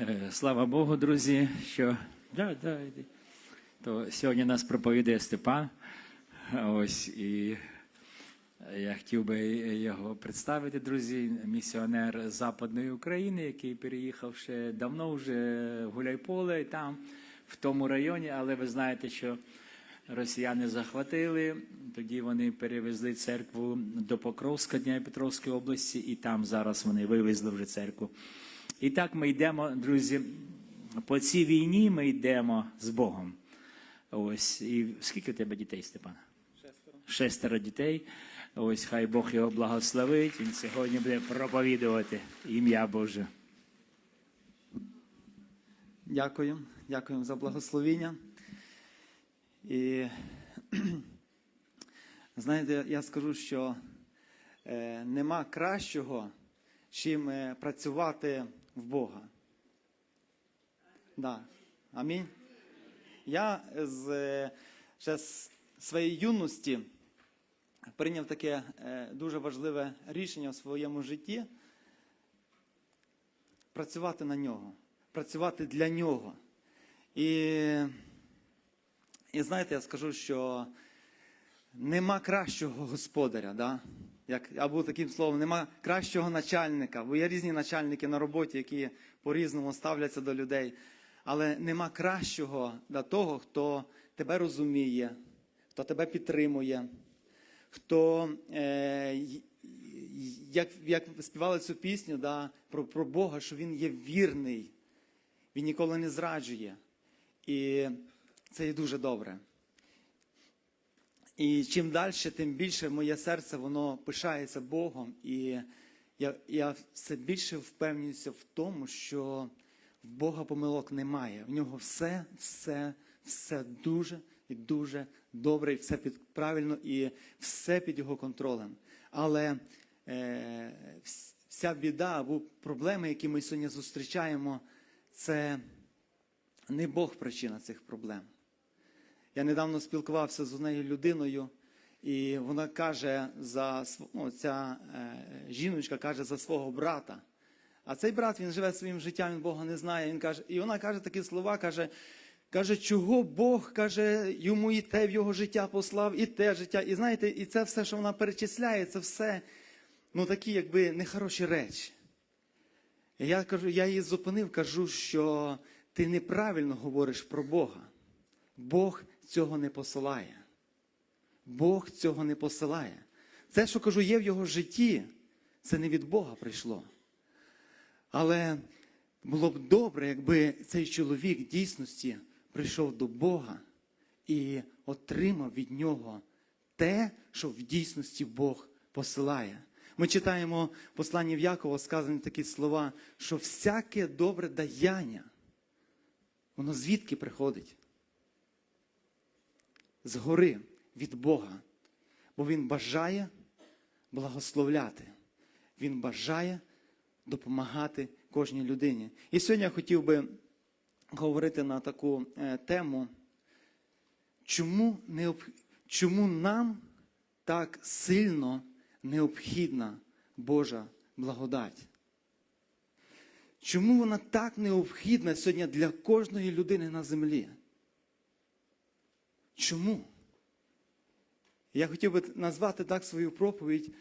Е, Слава Богу, друзі, що да, да, йди. то сьогодні нас проповідає Степан. Ось і я хотів би його представити, друзі, місіонер Западної України, який переїхав ще давно вже в Гуляйполе, там, в тому районі, але ви знаєте, що росіяни захватили. Тоді вони перевезли церкву до Покровська Дніпропетровської області, і там зараз вони вивезли вже церкву. І так ми йдемо, друзі, по цій війні ми йдемо з Богом. Ось. І скільки у тебе дітей, Степан? Шестеро. Шестеро дітей. Ось хай Бог його благословить. Він сьогодні буде проповідувати ім'я Боже. Дякую, дякую за благословіння. І знаєте, я скажу, що е, нема кращого, чим е, працювати в Бога. Да. Амінь. Я з, ще з своєї юності прийняв таке е, дуже важливе рішення в своєму житті працювати на нього, працювати для нього. І, і знаєте, я скажу, що нема кращого господаря, да? Як, або таким словом, нема кращого начальника, бо є різні начальники на роботі, які по-різному ставляться до людей. Але нема кращого для того, хто тебе розуміє, хто тебе підтримує, хто, е, як, як співали цю пісню да, про, про Бога, що Він є вірний, Він ніколи не зраджує. І це є дуже добре. І чим далі, тим більше моє серце воно пишається Богом. І я, я все більше впевнююся в тому, що в Бога помилок немає. В нього все, все, все дуже і дуже добре, і все під правильно, і все під його контролем. Але е, вся біда або проблеми, які ми сьогодні зустрічаємо, це не Бог причина цих проблем. Я недавно спілкувався з однією людиною, і вона каже за ну, ця е, жіночка каже за свого брата. А цей брат він живе своїм життям, він Бога не знає. Він каже, і вона каже такі слова: каже, каже, чого Бог каже, йому і те в його життя послав, і те життя. І знаєте, і це все, що вона перечисляє, це все ну такі, якби нехороші речі. Я кажу, я її зупинив, кажу, що ти неправильно говориш про Бога. Бог цього не посилає. Бог цього не посилає. Це, що кажу, є в його житті, це не від Бога прийшло. Але було б добре, якби цей чоловік в дійсності прийшов до Бога і отримав від нього те, що в дійсності Бог посилає. Ми читаємо в посланні в Якова сказані такі слова, що всяке добре даяння, воно звідки приходить? Згори від Бога. Бо Він бажає благословляти. Він бажає допомагати кожній людині. І сьогодні я хотів би говорити на таку е, тему, чому, необ... чому нам так сильно необхідна Божа благодать? Чому вона так необхідна сьогодні для кожної людини на землі? Чому? Я хотів би назвати так свою проповідь,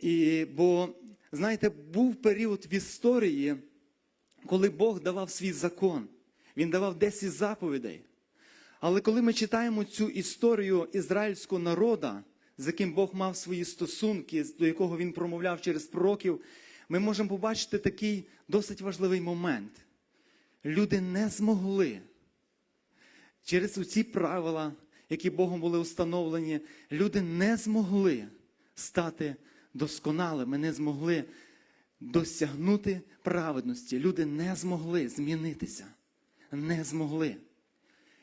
і, бо, знаєте, був період в історії, коли Бог давав свій закон. Він давав 10 заповідей. Але коли ми читаємо цю історію ізраїльського народу, з яким Бог мав свої стосунки, до якого він промовляв через пророків, ми можемо побачити такий досить важливий момент. Люди не змогли через ці правила, які Богом були установлені, люди не змогли стати досконалими, не змогли досягнути праведності. Люди не змогли змінитися. Не змогли.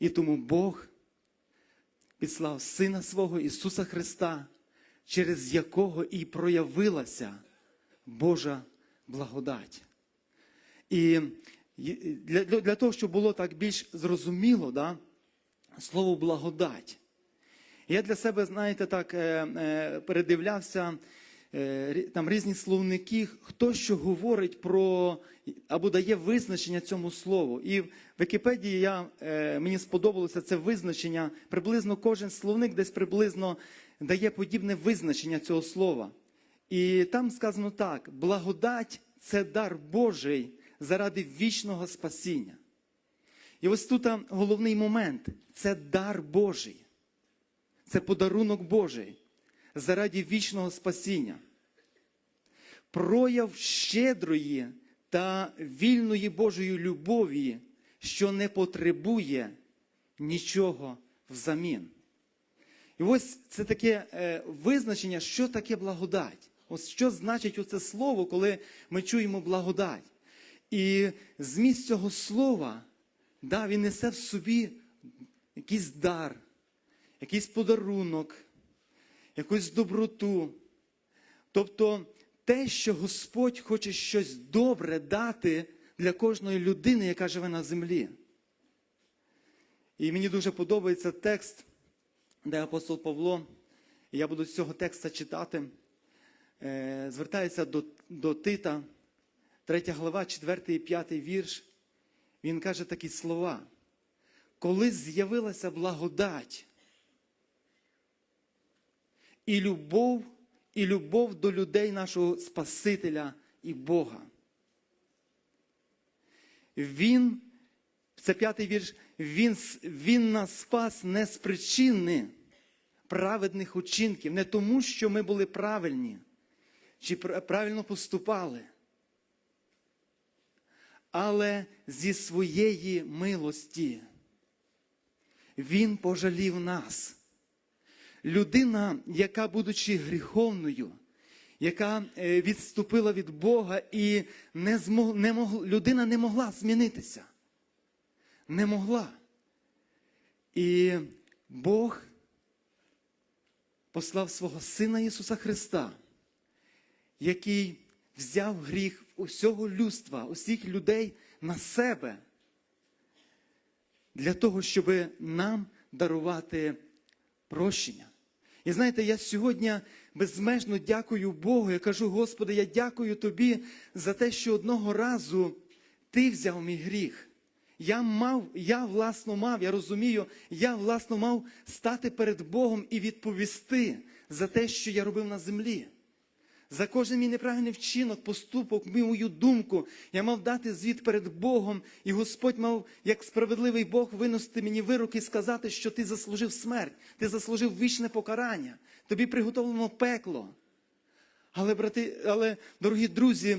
І тому Бог підслав Сина свого Ісуса Христа, через якого і проявилася Божа благодать. І для, для, того, щоб було так більш зрозуміло, да, слово благодать. Я для себе, знаєте, так е, е, передивлявся е, там різні словники, хто що говорить про або дає визначення цьому слову. І в Вікіпедії я, мені сподобалося це визначення. Приблизно кожен словник десь приблизно дає подібне визначення цього слова. І там сказано так: благодать це дар Божий заради вічного спасіння. І ось тут головний момент це дар Божий. Це подарунок Божий заради вічного спасіння. Прояв щедрої та вільної Божої любові, що не потребує нічого взамін. І ось це таке е, визначення, що таке благодать. Ось що значить оце слово, коли ми чуємо благодать. І зміст цього слова, да, він несе в собі якийсь дар, якийсь подарунок, якусь доброту. Тобто те, що Господь хоче щось добре дати для кожної людини, яка живе на землі. І мені дуже подобається текст, де апостол Павло, і я буду з цього текста читати, е, звертається до, до Тита, 3 глава, 4 і 5 вірш. Він каже такі слова. Коли з'явилася благодать і любов, і любов до людей нашого Спасителя і Бога. Він, це п'ятий вірш, він, він нас спас не з причини праведних учинків, не тому, що ми були правильні чи правильно поступали, але зі своєї милості. Він пожалів нас. Людина, яка, будучи гріховною, яка е, відступила від Бога і не змог, не мог, людина не могла змінитися. Не могла. І Бог послав свого Сина Ісуса Христа, який взяв гріх усього людства, усіх людей на себе для того, щоб нам дарувати прощення. І знаєте, я сьогодні безмежно дякую Богу. Я кажу, Господи, я дякую Тобі за те, що одного разу Ти взяв мій гріх. Я мав, я власно мав, я розумію, я власно мав стати перед Богом і відповісти за те, що я робив на землі. За кожен мій неправильний вчинок, поступок, мою думку, я мав дати звіт перед Богом, і Господь мав, як справедливий Бог, виносити мені вирок і сказати, що ти заслужив смерть, ти заслужив вічне покарання, тобі приготовлено пекло. Але, брати, але, дорогі друзі,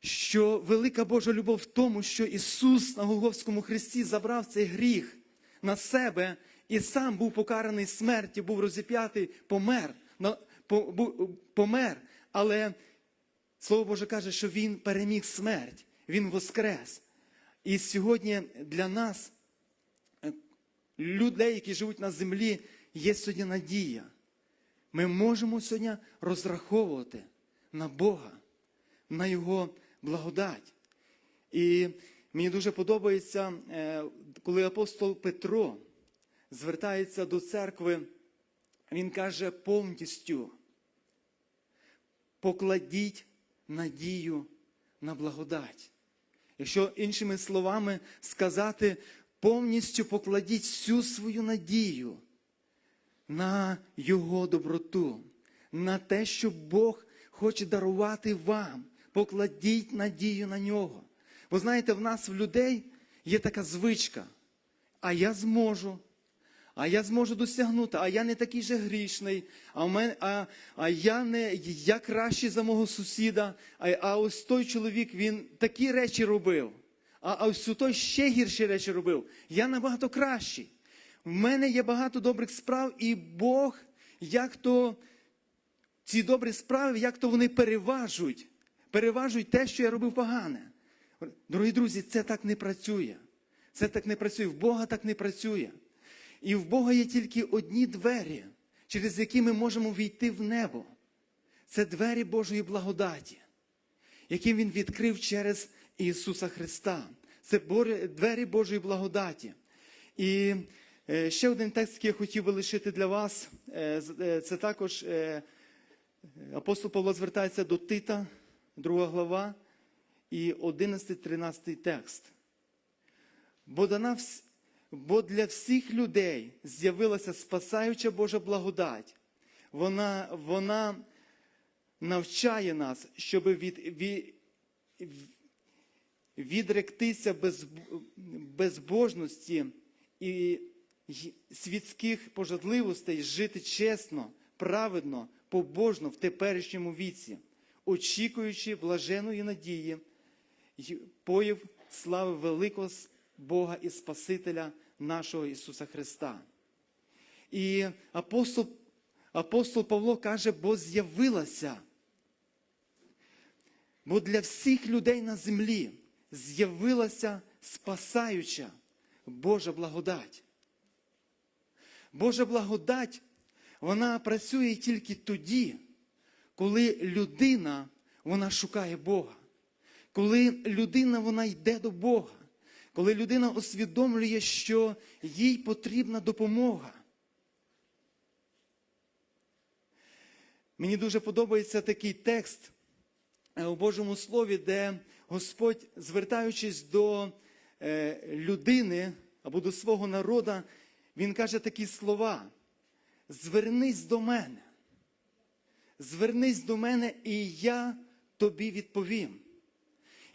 що велика Божа любов в тому, що Ісус на Голговському хресті забрав цей гріх на себе і сам був покараний смертю, був розіп'ятий, помер, помер. Але Слово Боже каже, що Він переміг смерть, Він воскрес. І сьогодні для нас, е, людей, які живуть на землі, є сьогодні надія. Ми можемо сьогодні розраховувати на Бога, на Його благодать. І мені дуже подобається, е, коли апостол Петро звертається до церкви, він каже повністю покладіть надію на благодать. Якщо іншими словами сказати, повністю покладіть всю свою надію на Його доброту, на те, що Бог хоче дарувати вам. Покладіть надію на нього. Бо знаєте, в нас в людей є така звичка, а я зможу. А я зможу досягнути, а я не такий же грішний, а, в мене, а, а я не я кращий за мого сусіда, а, а ось той чоловік він такі речі робив, а, а ось той ще гірші речі робив. Я набагато кращий. В мене є багато добрих справ, і Бог, як то ці добрі справи, як то вони переважують, переважують те, що я робив погане. Дорогі друзі, це так не працює. Це так не працює. В Бога так не працює. І в Бога є тільки одні двері, через які ми можемо війти в небо. Це двері Божої благодаті, які Він відкрив через Ісуса Христа. Це двері Божої благодаті. І е, ще один текст, який я хотів би лишити для вас, е, е, це також Апостол Павло звертається до Тита, 2 глава і 11-13 текст. Бо, дана. Бо для всіх людей з'явилася спасаюча Божа благодать. Вона, вона навчає нас, щоб від, від, відректися без, безбожності і світських пожадливостей, жити чесно, праведно, побожно в теперішньому віці, очікуючи блаженої надії поїв слави великого Бога і Спасителя нашого Ісуса Христа. І апостол, апостол Павло каже, бо з'явилася. Бо для всіх людей на землі з'явилася спасаюча Божа благодать. Божа благодать, вона працює тільки тоді, коли людина вона шукає Бога. Коли людина вона йде до Бога, коли людина усвідомлює, що їй потрібна допомога. Мені дуже подобається такий текст е, у Божому Слові, де Господь, звертаючись до е, людини або до свого народа, Він каже такі слова: звернись до мене, звернись до мене, і я тобі відповім.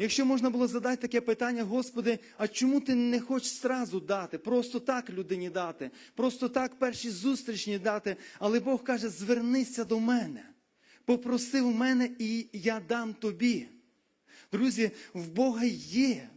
Якщо можна було задати таке питання, Господи, а чому ти не хочеш зразу дати, просто так людині дати, просто так перші зустрічні дати, але Бог каже, звернися до мене, попроси в мене, і я дам тобі. Друзі, в Бога є,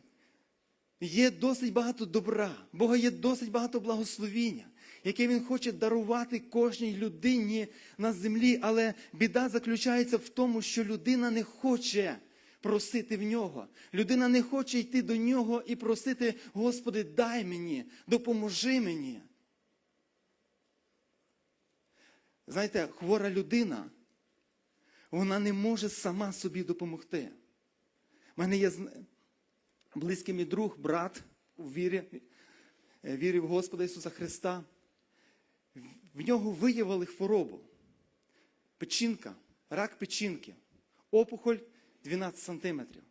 є досить багато добра, Бога є досить багато благословіння, яке Він хоче дарувати кожній людині на землі, але біда заключається в тому, що людина не хоче просити в нього. Людина не хоче йти до нього і просити, Господи, дай мені, допоможи мені. Знаєте, хвора людина, вона не може сама собі допомогти. У мене є близький мій друг, брат у вірі, е, вірі в Господа Ісуса Христа. В нього виявили хворобу. Печінка, рак печінки, опухоль 12 сантиметрів.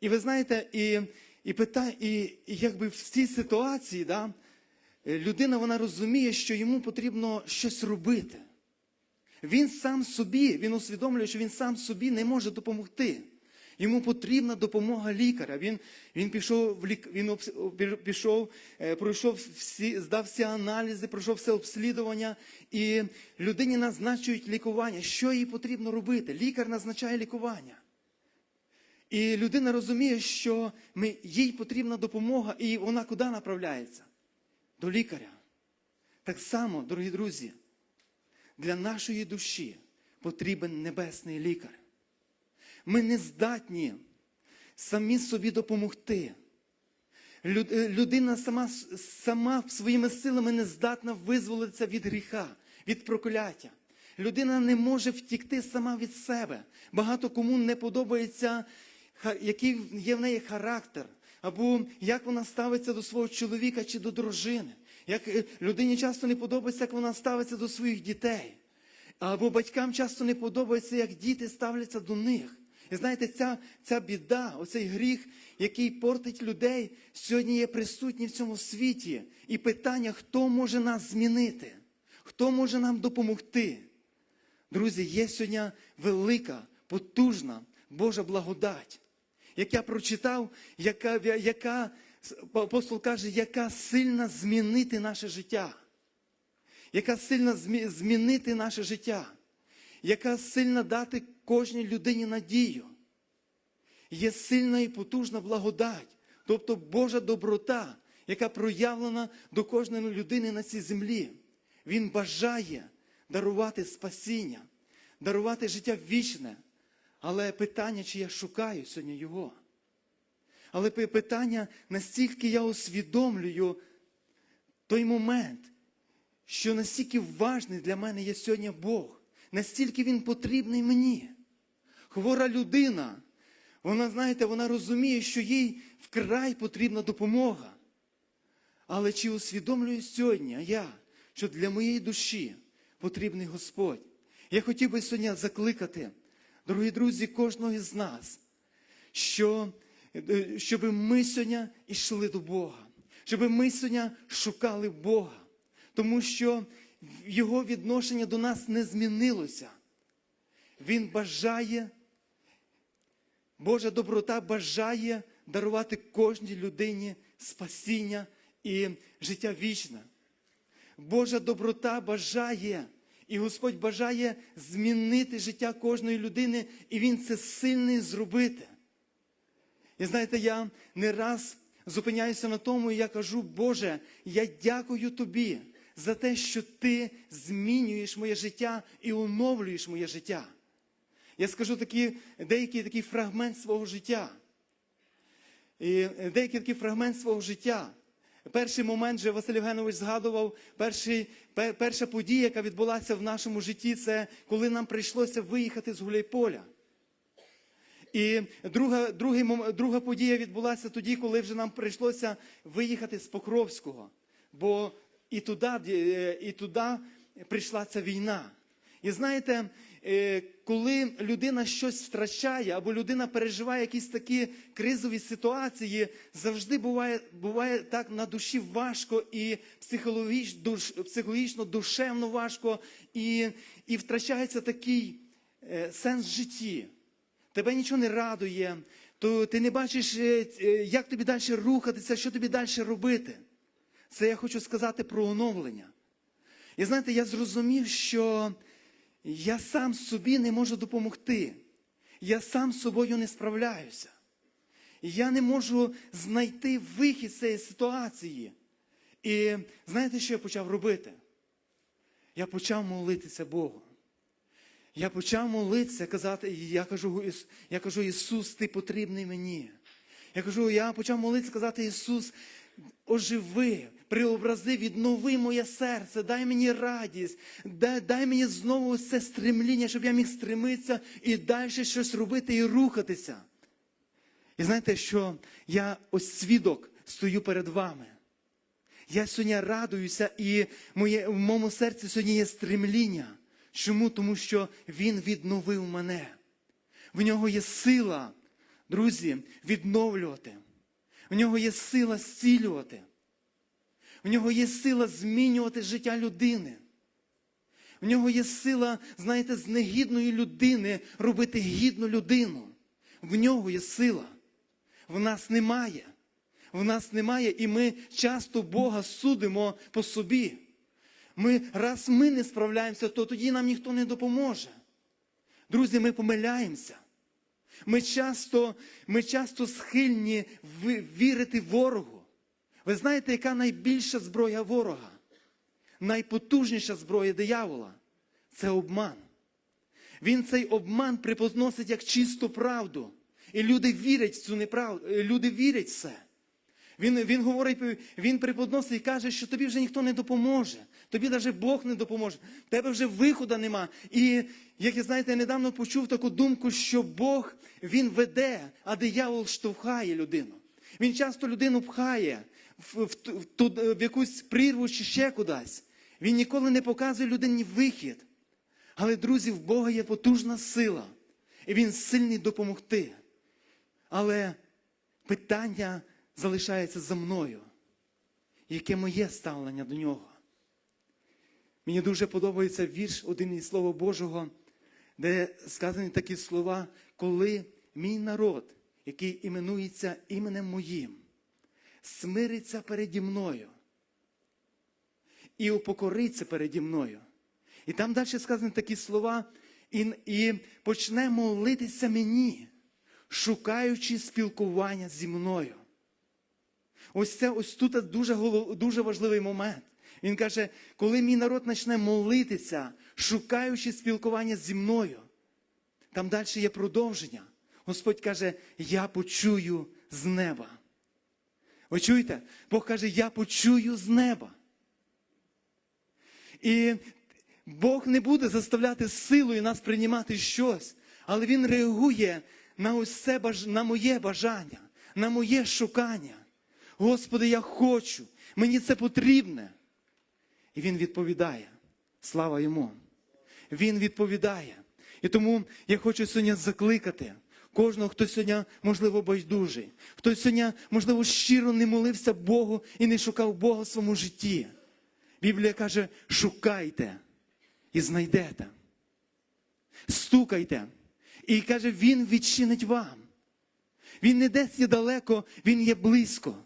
І ви знаєте, і, і, питає, і, і якби в цій ситуації да, людина вона розуміє, що йому потрібно щось робити. Він сам собі, він усвідомлює, що він сам собі не може допомогти. Йому потрібна допомога лікаря. Він, він пішов, він пішов, е, пройшов всі, здав всі аналізи, пройшов все обслідування, і людині назначують лікування. Що їй потрібно робити? Лікар назначає лікування. І людина розуміє, що ми, їй потрібна допомога, і вона куди направляється? До лікаря. Так само, дорогі друзі, для нашої душі потрібен небесний лікар. Ми не здатні самі собі допомогти. Е, Людина сама, сама своїми силами не здатна визволитися від гріха, від прокляття. Людина не може втікти сама від себе. Багато кому не подобається, який є в неї характер, або як вона ставиться до свого чоловіка чи до дружини. Як е, людині часто не подобається, як вона ставиться до своїх дітей. Або батькам часто не подобається, як діти ставляться до них. І знаєте, ця, ця біда, оцей гріх, який портить людей, сьогодні є присутній в цьому світі. І питання, хто може нас змінити, хто може нам допомогти. Друзі, є сьогодні велика, потужна Божа благодать. Як я прочитав, яка, яка апостол каже, яка сильна змінити наше життя яка сильна змінити наше життя, яка сильна дати кожній людині надію. Є сильна і потужна благодать, тобто Божа доброта, яка проявлена до кожної людини на цій землі. Він бажає дарувати спасіння, дарувати життя вічне. Але питання, чи я шукаю сьогодні його. Але питання, настільки я усвідомлюю той момент, що настільки важний для мене є сьогодні Бог, настільки Він потрібний мені. Хвора людина, вона, знаєте, вона розуміє, що їй вкрай потрібна допомога. Але чи усвідомлюю сьогодні я, що для моєї душі потрібний Господь? Я хотів би сьогодні закликати, дорогі друзі, кожного із нас, що, е, щоб ми сьогодні йшли до Бога, щоб ми сьогодні шукали Бога, тому що Його відношення до нас не змінилося. Він бажає, Божа доброта бажає дарувати кожній людині спасіння і життя вічне. Божа доброта бажає, і Господь бажає змінити життя кожної людини, і Він це сильний зробити. І знаєте, я не раз зупиняюся на тому, і я кажу, Боже, я дякую Тобі за те, що Ти змінюєш моє життя і оновлюєш моє життя. Я скажу такі, деякий такий фрагмент свого життя. І деякий такий фрагмент свого життя. Перший момент вже Василь Євгенович згадував, перший, пер- перша подія, яка відбулася в нашому житті, це коли нам прийшлося виїхати з Гуляйполя. І друга, другий, друга подія відбулася тоді, коли вже нам прийшлося виїхати з Покровського. Бо і туди, е, і туди прийшла ця війна. І знаєте, е, коли людина щось втрачає, або людина переживає якісь такі кризові ситуації, завжди буває, буває так на душі важко і психологічно, душ, психологічно душевно важко, і, і втрачається такий е, сенс в житті тебе нічого не радує, то ти не бачиш, як тобі далі рухатися, що тобі далі робити. Це я хочу сказати про оновлення. І знаєте, я зрозумів, що я сам собі не можу допомогти. Я сам з собою не справляюся. Я не можу знайти вихід з цієї ситуації. І знаєте, що я почав робити? Я почав молитися Богу. Я почав молитися, казати, я кажу, я кажу, Ісус, ти потрібний мені. Я кажу, я почав молитися, казати, Ісус, оживи, преобрази, віднови моє серце, дай мені радість, дай, мені знову це стремління, щоб я міг стремитися і далі щось робити і рухатися. І знаєте, що я ось свідок стою перед вами. Я сьогодні радуюся, і моє, в моєму серці сьогодні є стремління. Чому? Тому що Він відновив мене. В нього є сила, друзі, відновлювати. В нього є сила зцілювати. В нього є сила змінювати життя людини. В нього є сила, знаєте, з негідної людини робити гідну людину. В нього є сила. В нас немає. В нас немає, і ми часто Бога судимо по собі. Ми, раз ми не справляємося, то тоді нам ніхто не допоможе. Друзі, ми помиляємося. Ми часто, ми часто схильні вірити ворогу. Ви знаєте, яка найбільша зброя ворога? Найпотужніша зброя диявола це обман. Він цей обман преподносить як чисту правду. І люди вірять в цю неправду, е, люди вірять в це. Він, він говорить, він преподносить і каже, що тобі вже ніхто не допоможе. Тобі навіть Бог не допоможе. Тебе вже виходу нема. І як я знаєте, я недавно почув таку думку, що Бог він веде, а диявол штовхає людину. Він часто людину пхає в, в, в, в якусь прірву чи ще кудись. Він ніколи не показує людині вихід. Але, друзі, в Бога є потужна сила, і Він сильний допомогти. Але питання залишається за мною. Яке моє ставлення до нього? Мені дуже подобається вірш один із Слова Божого, де сказані такі слова, коли мій народ, який іменується іменем моїм, смириться переді мною і упокориться переді мною. І там далі сказані такі слова, і, і почне молитися мені, шукаючи спілкування зі мною. Ось це ось тут дуже, дуже важливий момент. Він каже, коли мій народ почне молитися, шукаючи спілкування зі мною, там далі є продовження. Господь каже, я почую з неба. Ви чуєте? Бог каже, я почую з неба. І Бог не буде заставляти силою нас приймати щось, але Він реагує на ось на моє бажання, на моє шукання. Господи, я хочу, мені це потрібне. І Він відповідає. Слава йому. Він відповідає. І тому я хочу сьогодні закликати кожного, хто сьогодні, можливо, байдужий, хто сьогодні, можливо, щиро не молився Богу і не шукав Бога в своєму житті. Біблія каже: шукайте і знайдете. Стукайте. І каже, Він відчинить вам. Він не десь є далеко, Він є близько.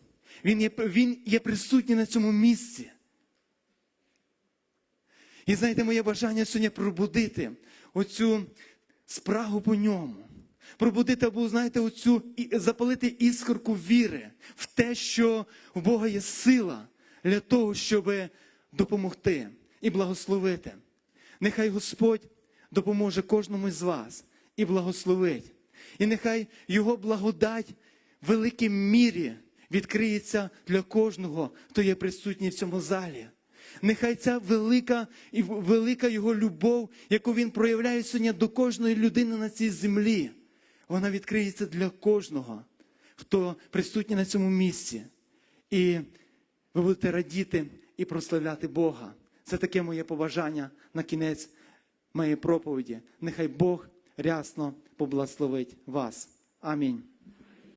Він є, він є присутній на цьому місці. І знаєте, моє бажання сьогодні пробудити оцю спрагу по ньому. Пробудити або, знаєте, оцю і запалити іскорку віри в те, що в Бога є сила для того, щоб допомогти і благословити. Нехай Господь допоможе кожному з вас і благословить. І нехай Його благодать в великій мірі відкриється для кожного, хто є присутній в цьому залі. Нехай ця велика і велика його любов, яку він проявляє сьогодні до кожної людини на цій землі, вона відкриється для кожного, хто присутній на цьому місці. І ви будете радіти і прославляти Бога. Це таке моє побажання на кінець моєї проповіді. Нехай Бог рясно поблагословить вас. Амінь.